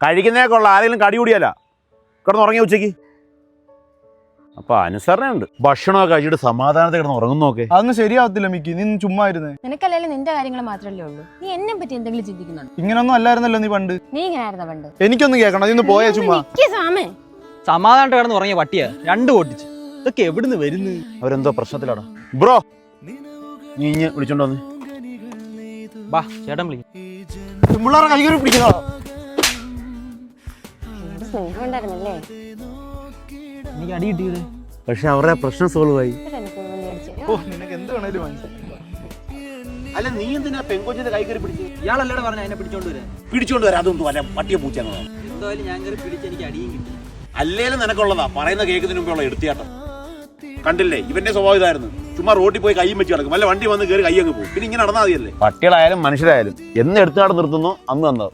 കഴിക്കുന്നേക്കുള്ള ആരെങ്കിലും കടി കൂടിയല്ല കിടന്ന് ഉറങ്ങി ഉച്ചയ്ക്ക്? അപ്പൊ അനുസരണയുണ്ട്. ഭക്ഷണമൊക്കെ കഴിച്ചിട്ട് സമാധാനത്തിൽ കിടന്ന് ഉറങ്ങുന്നോക്കെ അതൊന്നും ശരിയാവത്തില്ല മിക്കി. നീ ചുമ്മാ ഇരുന്നേ. നിനക്കല്ലേ നിന്റെ കാര്യങ്ങൾ മാത്രമല്ലേ ഉള്ളൂ. നീ എന്നെ പറ്റി എന്തെങ്കിലും ചിന്തിക്കുന്നുണ്ടോ? ഇങ്ങനൊന്നും അല്ലായിരുന്നല്ലോ നീ പണ്ട്. നീ ഇങ്ങനെ ആയിരുന്ന പണ്ട്? എനിക്കൊന്നും കേൾക്കണം നീ ഒന്ന് പോയേ ചുമ്മാ. സാമേ സമാധാനമായിട്ട് കിടന്ന് ഉറങ്ങിയ പട്ടിയാ രണ്ട് പൊട്ടിച്ച്. ഇതൊക്കെ എവിടുന്ന് വരുന്നു? അവരെന്തോ പ്രശ്നത്തിലാണ്? ബ്രോ നീ ഇഞ്ഞ് വിളിച്ചോണ്ടോന്ന് ബാ ചേട്ടൻ വിളിക്കും പിള്ളേരെ കൈകറി പിടിക്കുന്നോ സ്നേഹം ഉണ്ടായിരുന്നല്ലേ? എനിക്ക് അടി കിട്ടിയത് പക്ഷെ അവരുടെ പ്രശ്നം സോൾവ് ആയി. ഓ നിനക്ക് എന്ത് വേണേലും അല്ല നീ എന്തിനാ പെങ്കൊച്ചിന്റെ കൈ കയറി പിടിച്ച്? ഇയാളല്ലേ പറഞ്ഞ അതിനെ പിടിച്ചോണ്ട് വരാൻ. പിടിച്ചോണ്ട് വരാം അതൊന്നും അല്ല പട്ടിയെ പൂച്ചാണോ എന്തായാലും ഞാൻ കയറി പിടിച്ച് എനിക്ക് അടിയും കിട്ടി. അല്ലേലും നിനക്കുള്ളതാ പറയുന്ന കേൾക്കുന്നതിന് മുമ്പേ ഉള്ള എടുത്തിയാട്ടം. കണ്ടില്ലേ? ഇവന്റെ സ്വഭാവം ഇതായിരുന്നു. ചുമ്മാ റോഡിൽ പോയി കൈയും വെച്ച് കിടക്കും അല്ല വണ്ടി വന്ന് കയറി കൈ അങ്ങ് പോകും. പിന്നെ ഇങ്ങനെ നടന്നാൽ മതിയല്ലേ? പട്ടികളായാലും മനുഷ്യരായാലും എന്ന് എടുത്തുകാട് നിർത്തുന്നു അന്ന് തന്നത്